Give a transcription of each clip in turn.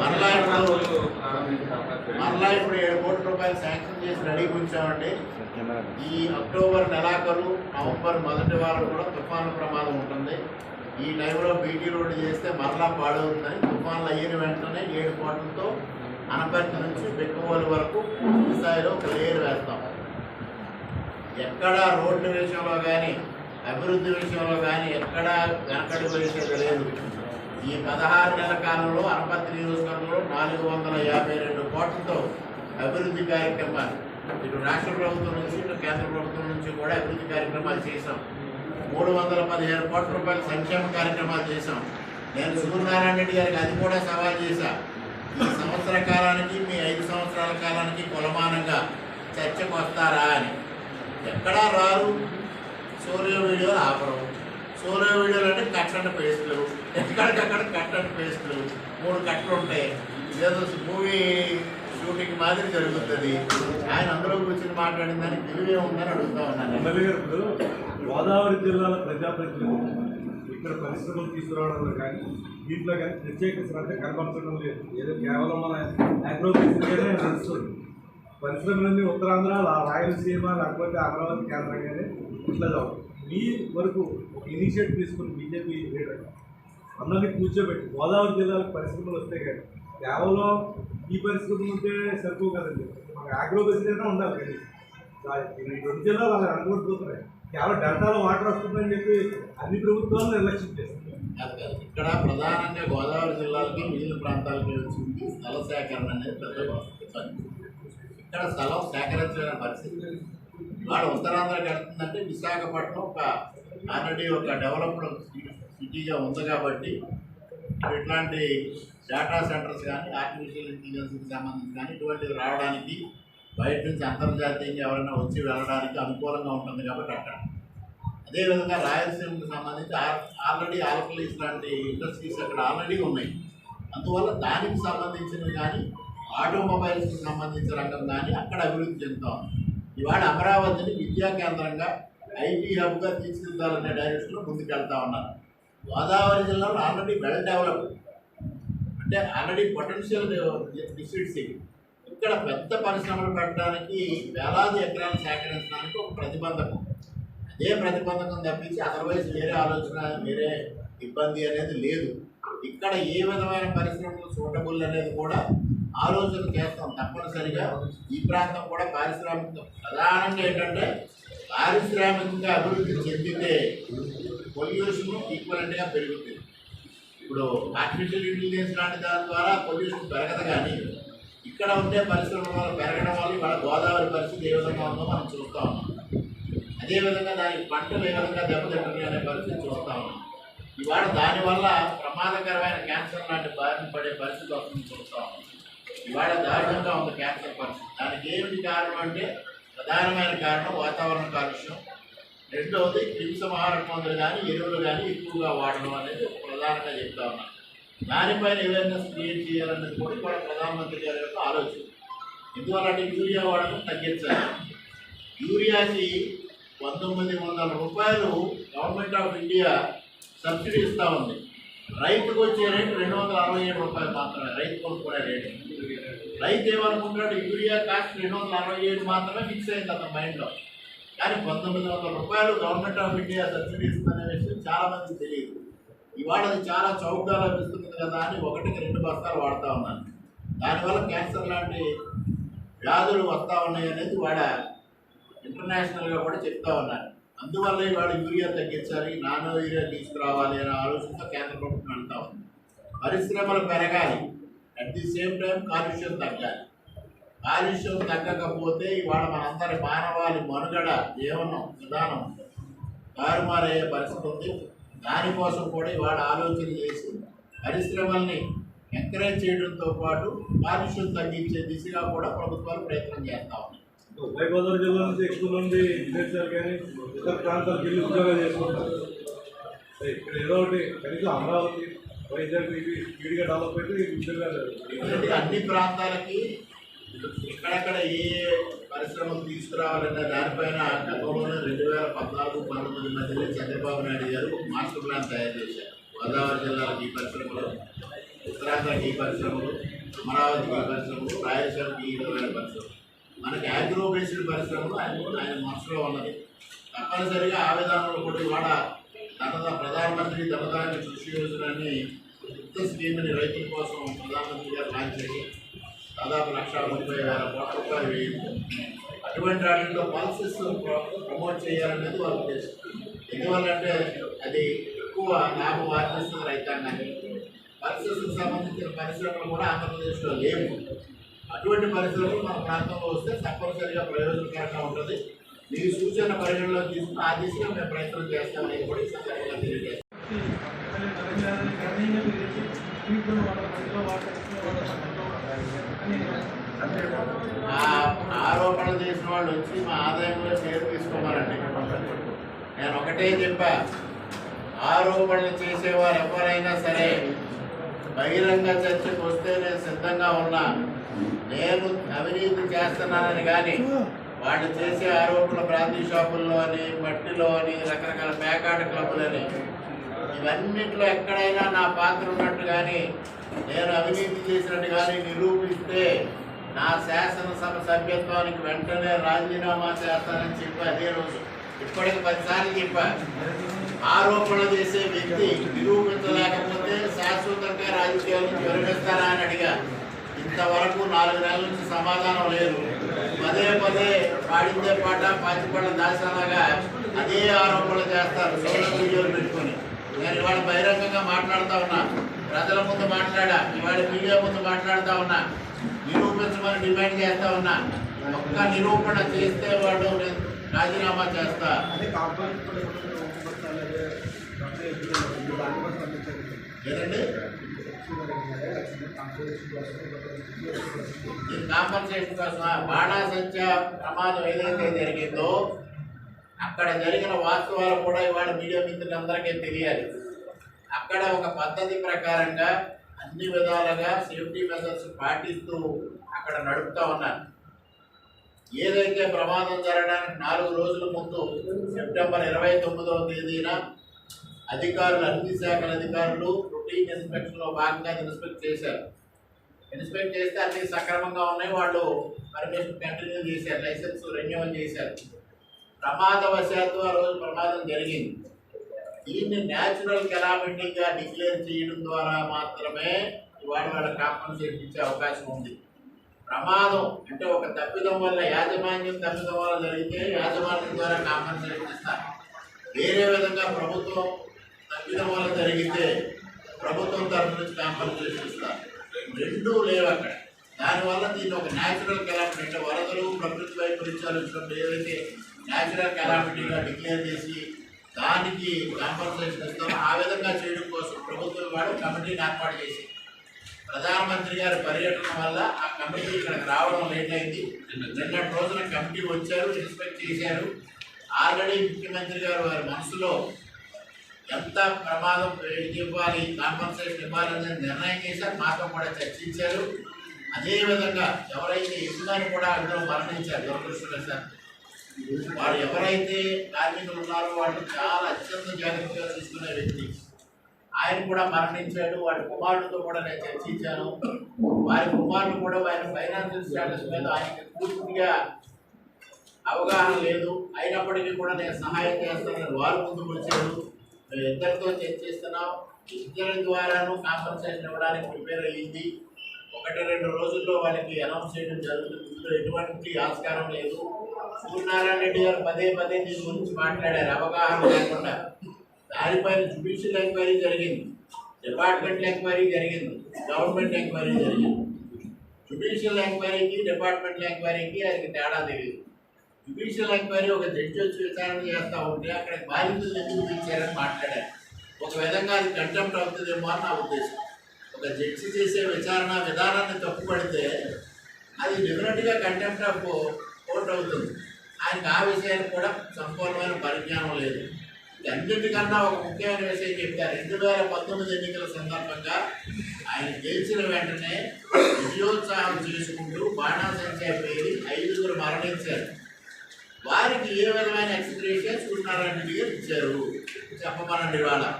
మరలా ఇప్పుడు మరలా ఇప్పుడు ఏడు కోట్ల రూపాయలు శాంక్షన్ చేసి రెడీగా ఉంచామంటే ఈ అక్టోబర్ నెలాఖరు నవంబర్ మొదటి వారం కూడా తుఫాను ప్రమాదం ఉంటుంది. ఈ టైంలో బీటీ రోడ్డు చేస్తే మరలా పాడవుతుంది. తుఫాన్లు అయిన వెంటనే ఏడు కోట్లతో అనపర్తి నుంచి బెక్కవోలు వరకు పూర్తి స్థాయిలో ఒక లేయర్ వేస్తాం. ఎక్కడ రోడ్ల విషయంలో కానీ అభివృద్ధి విషయంలో కానీ ఎక్కడా వెనకడుగు లేదు. ఈ పదహారు నెలల కాలంలో అనపర్తి నియోజకవర్గంలో నాలుగు వందల యాభై రెండు కోట్లతో అభివృద్ధి కార్యక్రమాలు. ఇటు రాష్ట్ర ప్రభుత్వం నుంచి ఇటు కేంద్ర ప్రభుత్వం నుంచి కూడా అభివృద్ధి కార్యక్రమాలు చేశాం. మూడు వందల పదిహేను కోట్ల రూపాయల సంక్షేమ కార్యక్రమాలు చేశాం. నేను సూర్యనారాయణ రెడ్డి గారికి అది కూడా సవాల్ చేశా. ఈ సంవత్సర కాలానికి మీ ఐదు సంవత్సరాల కాలానికి కులమానంగా చర్చకు వస్తారా అని. ఎక్కడా రారు. సూర్య వీడియోలు ఆపరు. సోలో వీడియోలు అంటే కట్ అండ్ పేస్టులు ఎక్కడికక్కడ కట్ పేస్ట్లు మూడు కట్టలు ఉంటాయి. ఏదో మూవీ షూటింగ్ మాదిరి జరుగుతుంది. ఆయన అందరూ కూర్చొని మాట్లాడిన దానికి విలువే ఉందని అడుగుతా ఉన్నాను. ఎమ్మెల్యే గారు గోదావరి జిల్లాల ప్రజాప్రతినిధులు ఇక్కడ పరిశ్రమలు తీసుకురావడంలో కానీ దీంట్లో కానీ ప్రత్యేక శ్రద్ధ కనబరచడం లేదు. ఏదో కేవలం మన అగ్రో బిజినెస్గానే నడుస్తుంది. పరిశ్రమలన్నీ ఉత్తరాంధ్ర రాయలసీమ లేకపోతే అమరావతి కేంద్రంగానే ఇట్లా జరుగుతుంది. మీ వరకు ఒక ఇనిషియేటివ్ తీసుకుని బీజేపీ లీడర్ అందరినీ కూర్చోబెట్టి గోదావరి జిల్లాలకు పరిశ్రమలు వస్తాయి కానీ కేవలం ఈ పరిస్థితులు ఉంటే సరిపోవు కదండి మనకు ఆగ్రో బిజినెస్ ఉండాలి కానీ. రెండు జిల్లాలు అలా అనుకుంటున్నాయి కేవలం డెల్టాలో వాటర్ వస్తుందని చెప్పి అన్ని ప్రభుత్వాలు నిర్లక్ష్యం చేస్తున్నాయి. ఇక్కడ ప్రధానంగా గోదావరి జిల్లాలకి మిగిలిన ప్రాంతాలకి వచ్చింది స్థల సేకరణ అనేది పెద్ద ఇక్కడ స్థలం సేకరించలేని పరిస్థితి. ఇవాళ ఉత్తరాంధ్రకి వెళ్తుందంటే విశాఖపట్నం ఒక ఆల్రెడీ ఒక డెవలప్డ్ సిటీగా ఉంది కాబట్టి ఇట్లాంటి డేటా సెంటర్స్ కానీ ఆర్టిఫిషియల్ ఇంటెలిజెన్స్కి సంబంధించి కానీ ఇటువంటివి రావడానికి బయట నుంచి అంతర్జాతీయంగా ఎవరైనా వచ్చి వెళ్ళడానికి అనుకూలంగా ఉంటుంది కాబట్టి అక్కడ. అదేవిధంగా రాయలసీమకు సంబంధించి ఆల్రెడీ ఆల్కలీస్ లాంటి ఇండస్ట్రీస్ అక్కడ ఆల్రెడీ ఉన్నాయి. అందువల్ల దానికి సంబంధించినవి కానీ ఆటోమొబైల్స్కి సంబంధించిన రంగం కానీ అక్కడ అభివృద్ధి చెందుతా ఉంది. ఇవాళ అమరావతిని విద్యా కేంద్రంగా ఐటీ హబ్గా తీర్చిదిద్దాలనే డైరెక్షన్లో ముందుకెళ్తా ఉన్నారు. గోదావరి జిల్లాలో ఆల్రెడీ వెల్ డెవలప్డ్ అంటే ఆల్రెడీ పొటెన్షియల్ డిస్ట్రిక్ట్స్ ఇవి. ఇక్కడ పెద్ద పరిశ్రమలు పెట్టడానికి వేలాది ఎకరాలు సేకరించడానికి ఒక ప్రతిబంధకం. అదే ప్రతిబంధకం తప్పించి అదర్వైజ్ వేరే ఆలోచన వేరే ఇబ్బంది అనేది లేదు. ఇక్కడ ఏ విధమైన పరిశ్రమలు సూటబుల్ అనేది కూడా ఆలోచన చేస్తాం తప్పనిసరిగా. ఈ ప్రాంతం కూడా పారిశ్రామిక. ప్రధానంగా ఏంటంటే పారిశ్రామికంగా అభివృద్ధి చెందితే పొల్యూషన్ ఈక్వలెంట్గా పెరుగుతుంది. ఇప్పుడు ఆర్టిఫిషియల్ ఇంటెలిజెన్స్ లాంటి దాని ద్వారా పొల్యూషన్ పెరగదు కానీ ఇక్కడ ఉండే పరిశ్రమల వల్ల పెరగడం వల్ల ఇవాళ గోదావరి పరిస్థితి ఏ విధంగా ఉందో మనం చూస్తూ ఉన్నాం. అదేవిధంగా దానికి పంటలు ఏ విధంగా దెబ్బతింటున్నాయి అనే పరిస్థితి చూస్తూ ఉన్నాం. ఇవాళ దానివల్ల ప్రమాదకరమైన క్యాన్సర్ లాంటి బారిన పడే పరిస్థితి వస్తుంది చూస్తూ ఉన్నాం. ఇవాళ దారుణంగా ఉంది క్యాన్సర్ పరిస్థితి. దానికి ఏమిటి కారణం అంటే ప్రధానమైన కారణం వాతావరణ కాలుష్యం. రెండవది క్రిమిసంహార మందులు కానీ ఎరువులు కానీ ఎక్కువగా వాడడం అనేది ప్రధానంగా చెప్తా ఉన్నాను దానిపైన అవేర్నెస్ క్రియేట్ చేయాలనేది కూడా ఇవాళ ప్రధానమంత్రి గారి యొక్క ఆలోచన. ఎందువల్ల అంటే యూరియా వాడకం తగ్గించాలి. యూరియాకి పంతొమ్మిది వందల రూపాయలు గవర్నమెంట్ ఆఫ్ ఇండియా సబ్సిడీ ఇస్తూ ఉంది. రైతుకు వచ్చే రేటు రెండు వందల అరవై ఏడు రూపాయలు మాత్రమే. రైతు కొనుక్కునే రేటు. రైతు ఏమనుకుంటున్నాడు? యూరియా కాస్ట్ రెండు వందల అరవై ఏడు మాత్రమే ఫిక్స్ అయింది అతని మైండ్లో కానీ పంతొమ్మిది వందల రూపాయలు గవర్నమెంట్ ఆఫ్ ఇండియా సబ్సిడీ ఇస్తుందనే విషయం చాలామందికి తెలియదు. ఇవాళ అది చాలా చౌకగా లభిస్తుంది కదా అని ఒకటికి రెండు బస్తాలు వాడుతూ ఉన్నాను దానివల్ల క్యాన్సర్ లాంటి వ్యాధులు వస్తూ ఉన్నాయి అనేది వాడ ఇంటర్నేషనల్గా కూడా చెప్తా ఉన్నారు. అందువల్లే వాడు యూరియా తగ్గించాలి నానో యూరియా తీసుకురావాలి అనే ఆలోచనతో కేంద్ర ప్రభుత్వం అంటా ఉంది. పరిశ్రమలు పెరగాలి. అట్ ది సేమ్ టైం కాలుష్యం తగ్గాలి. కాలుష్యం తగ్గకపోతే ఇవాళ మనందరి మానవాళి మనుగడ జీవనం విధానం తారుమారయ్యే పరిస్థితి ఉంది. దానికోసం కూడా ఇవాళ ఆలోచన చేసి పరిశ్రమల్ని ఎంకరేజ్ చేయడంతో పాటు కాలుష్యం తగ్గించే దిశగా కూడా ప్రభుత్వాలు ప్రయత్నం చేస్తా ఉన్నాయి. గోదావరి జిల్లా నుంచి ఎక్కువ మంది విదేశాలు కానీ ఇతర ప్రాంతాలకు వెళ్ళి ఉద్యోగాలు చేసుకుంటారు ఇక్కడ ఏదో ఒకటి కనీసం అమరావతి వైజాగ్ ఇవి స్పీడ్గా డెవలప్ అయితే ఉద్యోగాలు అన్ని ప్రాంతాలకి ఎక్కడెక్కడ ఏ పరిశ్రమలు తీసుకురావాలన్నా దానిపైన గతంలోనే రెండు వేల పద్నాలుగు పంతొమ్మిది మధ్యలో చంద్రబాబు నాయుడు గారు మాస్టర్ ప్లాన్ తయారు చేశారు. గోదావరి జిల్లాలకు ఈ పరిశ్రమలు ఉత్తరాఖండ్ ఈ పరిశ్రమలు అమరావతి ఈ పరిశ్రమలు రాయలసీమ ఈ ఇరవై పరిశ్రమలు. మనకి యాగ్రో బేస్డ్ పరిశ్రమలు ఆయన ఆయన మనసులో ఉన్నది. తప్పనిసరిగా ఆ విధానంలో కూడా ఇవాళ ధనద ప్రధానమంత్రి ధనదాని కృషి యోజన అని కొత్త స్కీమ్ని రైతుల కోసం ప్రధానమంత్రి గారు లాంచ్ చేసి దాదాపు లక్ష ముప్పై వేల కోట్ల రూపాయలు వేయింది. అటువంటి వాటిలో పాలసీస్ ప్రమోట్ చేయాలనేది వాళ్ళ ఉద్దేశం. ఎందువల్లంటే అది ఎక్కువ లాభం ఆర్జిస్తుంది రైతాంగానికి. పరిస్థితులకు సంబంధించిన పరిశ్రమలు కూడా ఆంధ్రప్రదేశ్లో లేవు. అటువంటి పరిస్థితులు మన ప్రాంతంలో వస్తే తప్పనిసరిగా ప్రయోజనకరంగా ఉంటుంది. మీ సూచన పరిగణలో తీసుకుని ఆ దిశగా మేము ప్రయత్నం చేస్తామని కూడా ఈ సందర్భంగా తెలియజేస్తాం. ఆరోపణలు చేసిన వాళ్ళు వచ్చి మా ఆదాయంలో షేర్ తీసుకోమారండి నేను ఒకటే చెప్పా ఆరోపణలు చేసేవారు ఎవరైనా సరే బహిరంగ చర్చకు వస్తే నేను సిద్ధంగా ఉన్నా నేను అవినీతి చేస్తున్నానని కానీ వాళ్ళు చేసే ఆరోపణలు బ్రాందీ షాపుల్లో అని మట్టిలో అని రకరకాల పేకాట క్లబ్బులని ఇవన్నిట్లో ఎక్కడైనా నా పాత్ర ఉన్నట్టు కానీ నేను అవినీతి చేసినట్టు కానీ నిరూపిస్తే నా శాసనసభ సభ్యత్వానికి వెంటనే రాజీనామా చేస్తానని చెప్పి అదే రోజు ఇప్పటికి పదిసార్లు చెప్పా. ఆరోపణ చేసే వ్యక్తి నిరూపించలేకపోతే శాశ్వతంగా రాజకీయాలను నుంచి విరమిస్తారా అని అడిగా. ఇంతవరకు నాలుగు నెలల నుంచి సమాధానం లేదు. పదే పదే పాడిందే పాట పాచిపళ్ళ దాసాలాగా అదే ఆరోపణలు చేస్తారు సోషల్ వీడియోలు పెట్టుకొని. నేను ఇవాళ బహిరంగంగా మాట్లాడుతా ఉన్నా. ప్రజల ముందు మాట్లాడా ఇవాళ మీడియా ముందు మాట్లాడుతా ఉన్నా. నిరూపించమని డిమాండ్ చేస్తా ఉన్నా. ఒక్క నిరూపణ చేస్తే వాడు రాజీనామా చేస్తా. లేదండి ఈ కాంపన్సేషన్ కోసం ఆ బాణాసంచ ప్రమాదం ఏదైతే జరిగిందో అక్కడ జరిగిన వాస్తవాలు కూడా ఇవాళ మీడియా మిత్రులందరికీ తెలియాలి. అక్కడ ఒక పద్ధతి ప్రకారంగా అన్ని విధాలుగా సేఫ్టీ మెజర్స్ పాటిస్తూ అక్కడ నడుపుతా ఉన్నారు. ఏదైతే ప్రమాదం జరగడానికి నాలుగు రోజుల ముందు సెప్టెంబర్ ఇరవై తొమ్మిదవ తేదీన అధికారులు అన్ని శాఖల అధికారులు రొటీన్ ఇన్స్పెక్షన్లో భాగంగా ఇన్స్పెక్ట్ చేశారు. ఇన్స్పెక్ట్ చేస్తే అన్ని సక్రమంగా ఉన్నాయి. వాళ్ళు పర్మిషన్ కంటిన్యూ చేశారు లైసెన్స్ రెన్యువల్ చేశారు. ప్రమాదవశాత్తు ఆ రోజు ప్రమాదం జరిగింది. దీన్ని న్యాచురల్ కెలామిటీగా డిక్లేర్ చేయడం ద్వారా మాత్రమే ఇవాళ వాళ్ళ కాంపన్సేషన్ ఇచ్చే అవకాశం ఉంది. ప్రమాదం అంటే ఒక తప్పిదం వల్ల యాజమాన్యం తప్పిదం వల్ల జరిగితే యాజమాన్యం ద్వారా కాంపన్సేషన్ ఇస్తారు వేరే విధంగా ప్రభుత్వం తప్పిదం వల్ల జరిగితే ప్రభుత్వం తరఫు నుంచి కాంపన్సేషన్ ఇస్తారు. రెండూ లేవు అక్కడ. దానివల్ల దీన్ని ఒక న్యాచురల్ కెలామిటీ అంటే వరదలు ప్రకృతి వైపరీత్యాలు వచ్చినప్పుడు ఏదైతే న్యాచురల్ కెలామిటీగా డిక్లేర్ చేసి దానికి కాంపన్సేషన్ ఇస్తామో ఆ విధంగా చేయడం కోసం ప్రభుత్వం వాడు కమిటీని ఏర్పాటు చేసి ప్రధానమంత్రి గారి పర్యటన వల్ల ఆ కమిటీ ఇక్కడికి రావడం లేట్ అయింది. నిన్నటి రోజున కమిటీ వచ్చారు ఇన్స్పెక్ట్ చేశారు. ఆల్రెడీ ముఖ్యమంత్రి గారు వారి మనసులో ఎంత ప్రమాదం ఇది ఇవ్వాలి కాంపన్సేషన్ ఇవ్వాలని నిర్ణయం చేశారు మాతో కూడా చర్చించారు. అదేవిధంగా ఎవరైతే ఇస్తున్నారు కూడా అందులో మరణించారు దురదృష్టవశాత్తు. వారు ఎవరైతే కార్మికులు ఉన్నారో వాళ్ళు చాలా అత్యంత జాగ్రత్తగా తీసుకునే వ్యక్తి. ఆయన కూడా మరణించాడు. వాడి కుమారుడితో కూడా నేను చర్చించాను. వారి కుమారుడు కూడా వారి ఫైనాన్షియల్ స్టేటస్ మీద ఆయనకి పూర్తిగా అవగాహన లేదు. అయినప్పటికీ కూడా నేను సహాయం చేస్తానని వారు ముందుకు వచ్చాడు మేము ఇద్దరితో చేస్తున్నావు? ఇద్దరి ద్వారాను కాంపన్సేషన్ ఇవ్వడానికి ప్రిపేర్ అయ్యింది ఒకటి రెండు రోజుల్లో వాళ్ళకి అనౌన్స్ చేయడం జరుగుతుంది. ఇందులో ఎటువంటి ఆస్కారం లేదు. సూర్యనారాయణ రెడ్డి గారు పదే పదే దీని గురించి మాట్లాడారు. అవగాహన లేకుండా. దానిపైన జుడిషియల్ ఎంక్వైరీ జరిగింది. డిపార్ట్మెంట్ ఎంక్వైరీ జరిగింది. గవర్నమెంట్ ఎంక్వైరీ జరిగింది. జుడిషియల్ ఎంక్వైరీకి డిపార్ట్మెంట్ ఎంక్వైరీకి అది తేడా తెలియదు జ్యుడిషియల్ ఎంక్వైరీ ఒక జడ్జి వచ్చి విచారణ చేస్తూ ఉంటే అక్కడ బాధితులు ఎందుకు పిలిచారని మాట్లాడారు. ఒక విధంగా అది కంటెంప్ట్ అవుతుందేమో అని నా ఉద్దేశం. ఒక జడ్జి చేసే విచారణ విధానాన్ని తప్పుపడితే అది డెఫినెట్గా కంటెంప్ట్ ఆఫ్ కోర్ట్ అవుతుంది. ఆయనకు ఆ విషయానికి కూడా సంపూర్ణమైన పరిజ్ఞానం లేదు. అన్నింటికన్నా ఒక ముఖ్యమైన విషయం చెప్పారు. రెండు వేల పంతొమ్మిది ఎన్నికల సందర్భంగా ఆయన గెలిచిన వెంటనే విజయోత్సాహం చేసుకుంటూ బాణాసంఖ్య పేరి ఐదుగురు మరణించారు. వారికి ఏ విధమైన ఎక్స్ప్రెషన్ ఉన్నారని ఇచ్చారు? చెప్పమనండి ఇవాళ.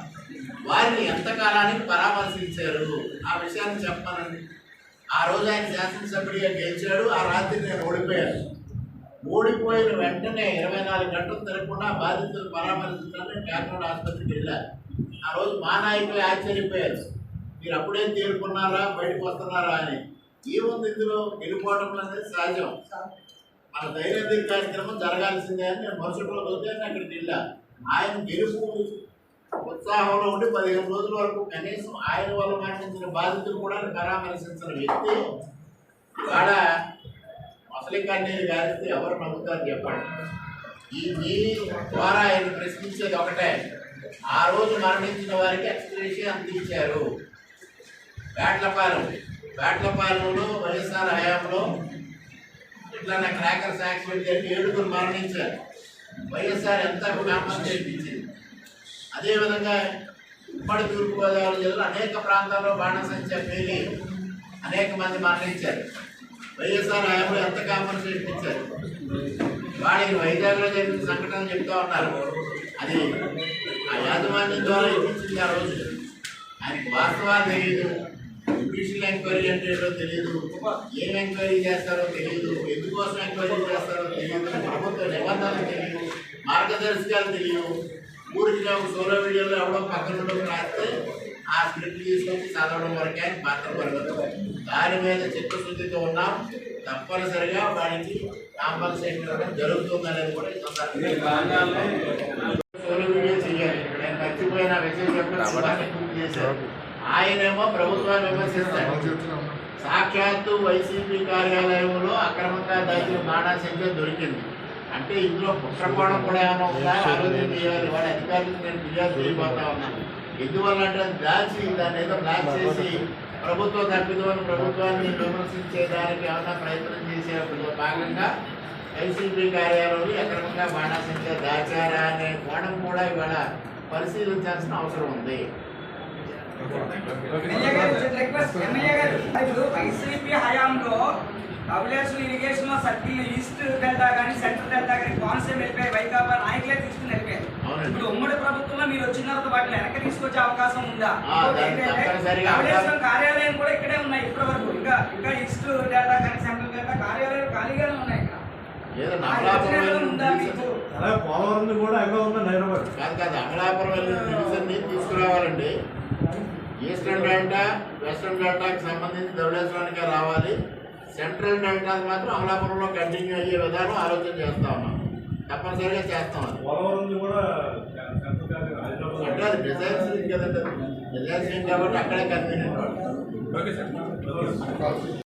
వారిని ఎంతకాలానికి పరామర్శించారు? ఆ విషయాన్ని చెప్పమనండి. ఆ రోజు ఆయన శాసనసభ్యుడిగా గెలిచాడు. ఆ రాత్రి నేను ఓడిపోయాను. ఓడిపోయిన వెంటనే ఇరవై నాలుగు గంటలు తిరగకుండా బాధితులు పరామర్శించాలని కాకినాడ ఆసుపత్రికి వెళ్ళారు. ఆ రోజు మా నాయకులు ఆశ్చర్యపోయారు. మీరు అప్పుడే తేరుకున్నారా? బయటకు వస్తున్నారా అని. ఏముంది ఇందులో? వెళ్ళిపోవడం అనేది సహజం. మన దైనందిక కార్యక్రమం జరగాల్సిందే అని నేను మరుసటి రోజు ఉదయాన్నే అక్కడికి వెళ్ళా. ఆయన గెలుపు ఉత్సాహంలో ఉండి పదిహేను రోజుల వరకు కనీసం ఆయన వల్ల మరణించిన బాధితులు కూడా పరామర్శించిన వ్యక్తి ఇవాళ మొసలి కన్నీరు గారిస్తే ఎవరు నమ్ముతారు చెప్పండి. ఈ మీ ద్వారా ఆయన ప్రశ్నించేది ఒకటే ఆ రోజు మరణించిన వారికి ఎక్స్ప్రెషన్ అందించారు. బ్యాట్లపాలెం బ్యాట్లపాలెంలో వైఎస్ఆర్ హయాంలో ఇట్లా క్రాకర్స్ యాక్సిడెంట్ జరిగి ఏడుగురు మరణించారు. వైఎస్ఆర్ ఎంత కాంపన్సేట్ చేయించింది. అదేవిధంగా ఉమ్మడి తూర్పుగోదావరి జిల్లా అనేక ప్రాంతాల్లో బాణసంచ పేలి అనేక మంది మరణించారు. వైఎస్ఆర్ హయాంలో ఎంత కాంపన్సేట్ ఇచ్చారు వాళ్ళకి వైజాగ్లో జరిగిన సంఘటన చెప్తా ఉన్నారు. అది ఆ యాజమాన్యం ద్వారా ఇప్పించింది ఆ రోజు. ఆయనకి వాస్తవాలు తెలియదు. జ్యుడిషియల్ ఎంక్వైరీ అంటే ఏంటో తెలియదు ఏం ఎంక్వైరీ చేస్తారో తెలియదు ఎందుకోసం ఎంక్వైరీ చేస్తారో తెలియదు ప్రభుత్వ నిబంధనలు తెలియదు మార్గదర్శకాలు తెలియదు ఊరికి ఒక సోలో వీడియోలో ఎవడో పక్కన రాస్తే ఆ స్క్రిప్ట్ తీసుకొచ్చి చదవడం వరకే ఆయన పాత్ర పడదు దాని మీద చిత్తశుద్ధితో ఉన్నాం. తప్పనిసరిగా వాడికి కాంపల్సేషన్ ఇవ్వడం జరుగుతుందనేది కూడా సోలో వీడియో చేయాలి నేను మర్చిపోయిన విషయం చెప్పడం చేశారు. ఆయనేమో ప్రభుత్వాన్ని విమర్శిస్తాడు. సాక్షాత్తు వైసీపీ కార్యాలయంలో అక్రమంగా దాచిన బాణా సంఖ్య దొరికింది. అంటే ఇందులో కుట్రకోణం కూడా ఏమైనా ఉందా? ఆలోచన చేయాలి. వాడి అధికారులకు నేను ఫిర్యాదు చేయబోతా ఉన్నాను. ఎందువల్ల అంటే దాచి దాన్ని ఏదో బ్లాక్ చేసి ప్రభుత్వ తప్పిదోని ప్రభుత్వాన్ని విమర్శించేదానికి ఏమైనా ప్రయత్నం చేసే భాగంగా వైసీపీ కార్యాలయంలో అక్రమంగా బాణా సంఖ్య దాచారా అనే కోణం కూడా ఇవాళ పరిశీలించాల్సిన అవసరం ఉంది ఎమ్మెల్యే గారు చిన్న రిక్వెస్ట్ ఎమ్మెల్యే గారు ఇప్పుడు వైసీపీ హయాంలో కబులేశ్వరం ఇరిగేషన్లో సర్కిల్ ఈస్ట్ డెల్టా కానీ సెంట్రల్ డెల్టా కానీ కోనసీమ వెళ్ళిపోయి వైకాపా నాయకులే తీసుకుని వెళ్ళిపోయారు. ఇప్పుడు ఉమ్మడి ప్రభుత్వంలో మీరు వచ్చిన తర్వాత వాటిని వెనక్కి తీసుకొచ్చే అవకాశం ఉందా? కబులేశ్వరం కార్యాలయం కూడా ఇక్కడే ఉన్నాయి ఇప్పటి వరకు. ఇంకా ఇంకా ఈస్ట్ డెల్టా కానీ సెంట్రల్ డెల్టా కార్యాలయాలు ఖాళీగానే ఉన్నాయి పోలవరం కూడా ఎక్కడ ఉందో హైదరాబాద్. కాదు కాదు అమలాపురం వెళ్ళిన తీసుకురావాలండి. ఈస్టర్న్ డెల్టా వెస్టర్న్ డెల్టాకి సంబంధించి ధవళేశ్వరానికే రావాలి. సెంట్రల్ డెల్టా మాత్రం అమలాపురంలో కంటిన్యూ అయ్యే విధానం ఆలోచన చేస్తా ఉన్నాం. తప్పనిసరిగా చేస్తాం అంటే అది డిజైన్స్ కదండి. డిజైన్స్ కాబట్టి అక్కడే కన్వీనియంట్ ఓకే సార్.